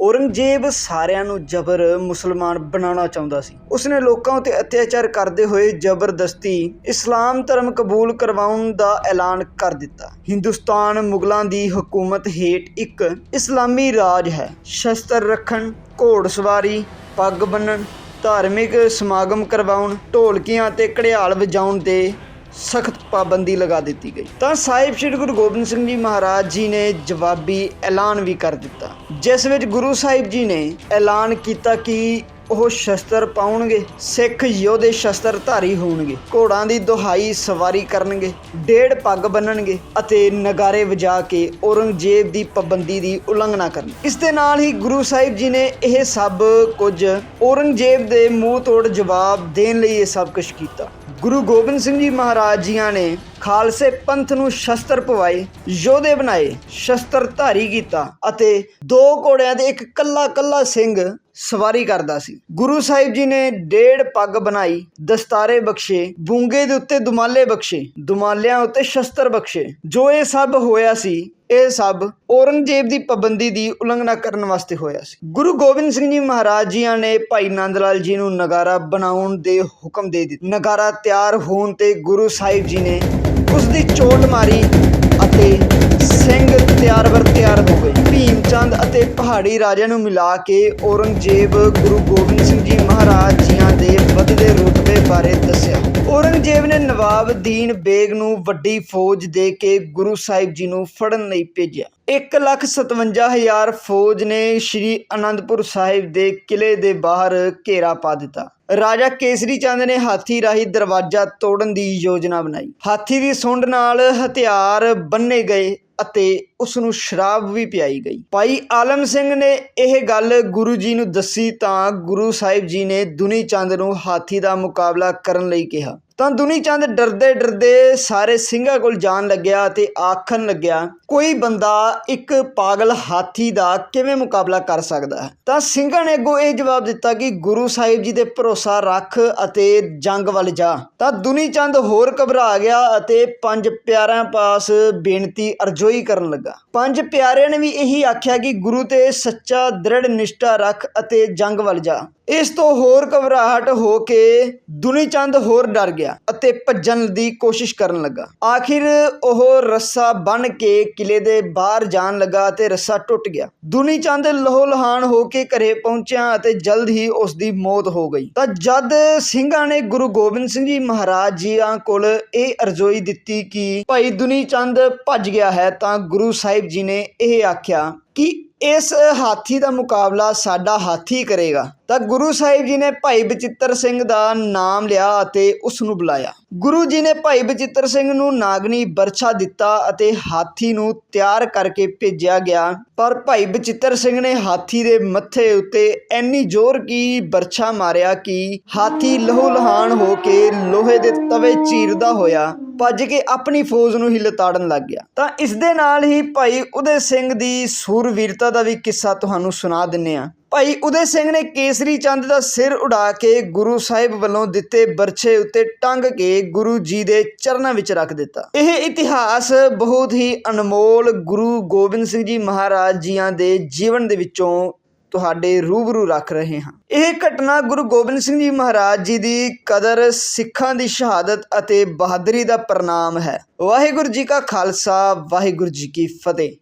ਔਰੰਗਜ਼ੇਬ ਸਾਰਿਆਂ ਨੂੰ ਜ਼ਬਰ ਮੁਸਲਮਾਨ ਬਣਾਉਣਾ ਚਾਹੁੰਦਾ ਸੀ। ਉਸਨੇ ਲੋਕਾਂ ਉੱਤੇ ਅਤਿਆਚਾਰ ਕਰਦੇ ਹੋਏ ਜ਼ਬਰਦਸਤੀ ਇਸਲਾਮ ਧਰਮ ਕਬੂਲ ਕਰਵਾਉਣ ਦਾ ਐਲਾਨ ਕਰ ਦਿੱਤਾ। ਹਿੰਦੁਸਤਾਨ ਮੁਗਲਾਂ ਦੀ ਹਕੂਮਤ ਹੇਠ ਇੱਕ ਇਸਲਾਮੀ ਰਾਜ ਹੈ। ਸ਼ਸਤਰ ਰੱਖਣ ਘੋੜਸਵਾਰੀ ਪੱਗ ਬੰਨਣ ਧਾਰਮਿਕ ਸਮਾਗਮ ਕਰਵਾਉਣ, ਢੋਲਕੀਆਂ ਤੇ ਘੜਿਆਲ ਵਜਾਉਣ ਤੇ ਸਖਤ ਪਾਬੰਦੀ ਲਗਾ ਦਿੱਤੀ ਗਈ। ਤਾਂ ਸਾਹਿਬ ਸ੍ਰੀ ਗੁਰੂ ਗੋਬਿੰਦ ਸਿੰਘ ਜੀ ਮਹਾਰਾਜ ਜੀ ਨੇ ਜਵਾਬੀ ਐਲਾਨ ਵੀ ਕਰ ਦਿੱਤਾ। ਜਿਸ ਵਿੱਚ ਗੁਰੂ ਸਾਹਿਬ ਜੀ ਨੇ ਐਲਾਨ ਕੀਤਾ ਕਿ ਉਹ ਸ਼ਸਤਰ ਪਾਉਣਗੇ, ਸਿੱਖ ਯੋਧੇ ਸ਼ਸਤਰ ਧਾਰੀ ਹੋਣਗੇ, ਘੋੜਾਂ ਦੀ ਦੁਹਾਈ ਸਵਾਰੀ ਕਰਨਗੇ, ਡੇਢ ਪੱਗ ਬੰਨਣਗੇ ਅਤੇ ਨਗਾਰੇ ਵਜਾ ਕੇ ਔਰੰਗਜ਼ੇਬ ਦੀ ਪਾਬੰਦੀ ਦੀ ਉਲੰਘਣਾ ਕਰਨੀ। ਇਸ ਦੇ ਨਾਲ ਹੀ ਗੁਰੂ ਸਾਹਿਬ ਜੀ ਨੇ ਇਹ ਸਭ ਕੁਝ ਔਰੰਗਜ਼ੇਬ ਦੇ ਮੂੰਹ ਤੋੜ ਜਵਾਬ ਦੇਣ ਲਈ ਇਹ ਸਭ ਕੁਝ ਕੀਤਾ। ਗੁਰੂ ਗੋਬਿੰਦ ਸਿੰਘ ਜੀ ਮਹਾਰਾਜ ਜੀਆਂ ਨੇ ਖਾਲਸੇ ਪੰਥ ਨੂੰ ਸ਼ਸਤਰ ਪਵਾਏ, ਯੋਧੇ ਬਣਾਏ ਸ਼ਸਤਰ ਧਾਰੀ ਕੀਤਾ ਅਤੇ ਦੋ ਘੋੜਿਆਂ ਦੇ ਇੱਕ ਕੱਲਾ ਕੱਲਾ ਸਿੰਘ ਸਵਾਰੀ ਕਰਦਾ ਸੀ। ਗੁਰੂ ਸਾਹਿਬ ਜੀ ਨੇ ਡੇਢ ਪੱਗ ਬਣਾਈ, ਦਸਤਾਰੇ ਬਖਸ਼ੇ, ਬੂੰਗੇ ਦੇ ਉੱਤੇ ਦੁਮਾਲੇ ਬਖਸ਼ੇ, ਦੁਮਾਲਿਆਂ ਉੱਤੇ ਸ਼ਸਤਰ ਬਖਸ਼ੇ। ਜੋ ਇਹ ਸਭ ਹੋਇਆ ਸੀ, ਇਹ ਸਭ ਔਰੰਗਜ਼ੇਬ ਦੀ ਪਾਬੰਦੀ ਦੀ ਉਲੰਘਣਾ ਕਰਨ ਵਾਸਤੇ ਹੋਇਆ ਸੀ। ਗੁਰੂ ਗੋਬਿੰਦ ਸਿੰਘ ਜੀ ਮਹਾਰਾਜ ਜੀਆਂ ਨੇ ਭਾਈ ਨੰਦ ਲਾਲ ਜੀ ਨੂੰ ਨਗਾਰਾ ਬਣਾਉਣ ਦੇ ਹੁਕਮ ਦੇ ਦਿੱਤੇ। ਨਗਾਰਾ ਤਿਆਰ ਹੋਣ ਤੇ ਗੁਰੂ ਸਾਹਿਬ ਜੀ ਨੇ ਉਸ ਦੀ ਚੋਟ ਮਾਰੀ ਅਤੇ ਸਿੰਘ ਤਿਆਰ ਵਰ ਤਿਆਰ ਹੋ ਗਏ। ਚੰਦ ਅਤੇ ਪਹਾੜੀ ਰਾਜਿਆਂ ਨੂੰ ਮਿਲਾ ਕੇ ਔਰੰਗਜ਼ੇਬ ਗੁਰੂ ਗੋਬਿੰਦ ਸਿੰਘ ਜੀ ਮਹਾਰਾਜ ਜੀਆਂ ਦੇ ਵੱਧਦੇ ਰੁਤਬੇ ਬਾਰੇ ਦੱਸਿਆ। ਔਰੰਗਜ਼ੇਬ ਨੇ ਨਵਾਬ ਦੀਨ ਬੇਗ ਨੂੰ ਵੱਡੀ ਫੌਜ ਦੇ ਕੇ ਗੁਰੂ ਸਾਹਿਬ ਜੀ ਨੂੰ ਫੜਨ ਲਈ ਭੇਜਿਆ। 157000 ਫੌਜ ਨੇ ਸ਼੍ਰੀ ਅਨੰਦਪੁਰ ਸਾਹਿਬ ਦੇ ਕਿਲੇ ਦੇ ਬਾਹਰ ਘੇਰਾ ਪਾ ਦਿੱਤਾ। ਰਾਜਾ ਕੇਸਰੀ ਚੰਦ ਨੇ ਹਾਥੀ ਰਾਹੀਂ ਦਰਵਾਜ਼ਾ ਤੋੜਨ ਦੀ ਯੋਜਨਾ ਬਣਾਈ। ਹਾਥੀ ਦੀ ਸੁੰਡ ਨਾਲ ਹਥਿਆਰ ਬੰਨੇ ਗਏ ਅਤੇ ਉਸ ਨੂੰ ਸ਼ਰਾਬ ਵੀ ਪਿਆਈ ਗਈ। ਭਾਈ ਆਲਮ ਸਿੰਘ ਨੇ ਇਹ ਗੱਲ ਗੁਰੂ ਜੀ ਨੂੰ ਦੱਸੀ ਤਾਂ ਗੁਰੂ ਸਾਹਿਬ ਜੀ ਨੇ ਦੁਨੀ ਚੰਦ ਨੂੰ ਹਾਥੀ ਦਾ ਮੁਕਾਬਲਾ ਕਰਨ ਲਈ ਕਿਹਾ। ਤਾਂ ਦੁਨੀ ਚੰਦ ਡਰਦੇ ਡਰਦੇ ਸਾਰੇ ਸਿੰਘਾਂ ਕੋਲ ਜਾਣ ਲੱਗਿਆ ਅਤੇ ਆਖਣ ਲੱਗਿਆ, ਕੋਈ ਬੰਦਾ ਇੱਕ ਪਾਗਲ ਹਾਥੀ ਦਾ ਕਿਵੇਂ ਮੁਕਾਬਲਾ ਕਰ ਸਕਦਾ ਹੈ? ਤਾਂ ਸਿੰਘਾਂ ਨੇ ਅੱਗੋਂ ਇਹ ਜਵਾਬ ਦਿੱਤਾ ਕਿ ਗੁਰੂ ਸਾਹਿਬ ਜੀ ਤੇ ਭਰੋਸਾ ਰੱਖ ਅਤੇ ਜੰਗ ਵੱਲ ਜਾ। ਤਾਂ ਦੁਨੀ ਚੰਦ ਹੋਰ ਘਬਰਾ ਗਿਆ ਅਤੇ ਪੰਜ ਪਿਆਰਿਆਂ ਪਾਸ ਬੇਨਤੀ ਅਰਜ਼ੋਈ ਕਰਨ ਲੱਗਾ। ਪੰਜ ਪਿਆਰਿਆਂ ਨੇ ਵੀ ਇਹੀ ਆਖਿਆ ਕਿ ਗੁਰੂ ਤੇ ਸੱਚਾ ਦ੍ਰਿੜ ਨਿਸ਼ਠਾ ਰੱਖ ਅਤੇ ਜੰਗ ਵੱਲ ਜਾ। ਇਸ ਤੋਂ ਹੋਰ ਘਬਰਾਹਟ ਹੋ ਕੇ ਦੁਨੀ ਚੰਦ ਹੋਰ ਡਰ ਗਿਆ ਅਤੇ ਭੱਜਣ ਦੀ ਕੋਸ਼ਿਸ਼ ਕਰਨ ਲੱਗਾ। ਆਖਿਰ ਉਹ ਰੱਸਾ ਬੰਨ ਕੇ ਕਿਲੇ ਦੇ ਬਾਹਰ ਜਾਣ ਲੱਗਾ ਤੇ ਰੱਸਾ ਟੁੱਟ ਗਿਆ। ਦੁਨੀ ਚੰਦ ਲਹੋ ਹੋ ਕੇ ਘਰੇ ਪਹੁੰਚਿਆ ਅਤੇ ਜਲਦ ਹੀ ਉਸ ਦੀ ਮੌਤ ਹੋ ਗਈ। ਤਾਂ ਜਦ ਸਿੰਘਾਂ ਨੇ ਗੁਰੂ ਗੋਬਿੰਦ ਸਿੰਘ ਜੀ ਮਹਾਰਾਜ ਜੀਆਂ ਕੋਲ ਇਹ ਅਰਜ਼ੋਈ ਦਿੱਤੀ ਕਿ ਭਾਈ ਦੁਨੀ ਚੰਦ ਭੱਜ ਗਿਆ ਹੈ ਤਾਂ ਗੁਰੂ ਸਾਹਿਬ ਜੀ ਨੇ ਇਹ ਆਖਿਆ ਕਿ ਇਸ ਹਾਥੀ ਦਾ ਮੁਕਾਬਲਾ ਸਾਡਾ ਹਾਥੀ ਕਰੇਗਾ। ਤਾਂ ਗੁਰੂ ਸਾਹਿਬ ਜੀ ਨੇ ਭਾਈ ਬਚਿੱਤਰ ਸਿੰਘ ਦਾ ਨਾਮ ਲਿਆ ਅਤੇ ਉਸ ਨੂੰ ਬੁਲਾਇਆ। ਗੁਰੂ ਜੀ ਨੇ ਭਾਈ ਬਚਿੱਤਰ ਸਿੰਘ ਨੂੰ ਨਾਗਨੀ ਬਰਛਾ ਦਿੱਤਾ ਅਤੇ ਹਾਥੀ ਨੂੰ ਤਿਆਰ ਕਰਕੇ ਭੇਜਿਆ ਗਿਆ। ਪਰ ਭਾਈ ਬਚਿੱਤਰ ਸਿੰਘ ਨੇ ਹਾਥੀ ਦੇ ਮੱਥੇ ਉੱਤੇ ਇੰਨੀ ਜ਼ੋਰ ਕੀ ਬਰਛਾ ਮਾਰਿਆ ਕਿ ਹਾਥੀ ਲਹੂ ਲਹਾਨ ਹੋ ਕੇ ਲੋਹੇ ਦੇ ਤਵੇ ਚੀਰਦਾ ਹੋਇਆ ਭੱਜ ਕੇ ਆਪਣੀ ਫੌਜ ਨੂੰ ਹੀ ਲਤਾੜਨ ਲੱਗ ਗਿਆ। ਤਾਂ ਇਸ ਦੇ ਨਾਲ ਹੀ ਭਾਈ ਉਦੇ ਸਿੰਘ ਦੀ ਸੂਰਵੀਰਤਾ ਦਾ ਵੀ ਕਿੱਸਾ ਤੁਹਾਨੂੰ ਸੁਣਾ ਦਿੰਨੇ ਆ। ਭਾਈ ਉਦੇ ਸਿੰਘ ਨੇ ਕੇਸਰੀ ਚੰਦ ਦਾ ਸਿਰ ਉਡਾ ਕੇ ਗੁਰੂ ਸਾਹਿਬ ਵੱਲੋਂ ਦਿੱਤੇ ਬਰਛੇ ਉੱਤੇ ਟੰਗ ਕੇ ਗੁਰੂ ਜੀ ਦੇ ਚਰਨਾਂ ਵਿੱਚ ਰੱਖ ਦਿੱਤਾ। ਇਹ ਇਤਿਹਾਸ ਬਹੁਤ ਹੀ ਅਨਮੋਲ ਗੁਰੂ ਗੋਬਿੰਦ ਸਿੰਘ ਜੀ ਮਹਾਰਾਜ ਜੀਆਂ ਦੇ ਜੀਵਨ ਦੇ ਵਿੱਚੋਂ ਤੁਹਾਡੇ ਰੂਬਰੂ ਰੱਖ ਰਹੇ ਹਾਂ। ਇਹ ਘਟਨਾ ਗੁਰੂ ਗੋਬਿੰਦ ਸਿੰਘ ਜੀ ਮਹਾਰਾਜ ਜੀ ਦੀ ਕਦਰ ਸਿੱਖਾਂ ਦੀ ਸ਼ਹਾਦਤ ਅਤੇ ਬਹਾਦਰੀ ਦਾ ਪ੍ਰਣਾਮ ਹੈ। ਵਾਹਿਗੁਰੂ ਜੀ ਕਾ ਖਾਲਸਾ, ਵਾਹਿਗੁਰੂ ਜੀ ਕੀ ਫਤਿਹ।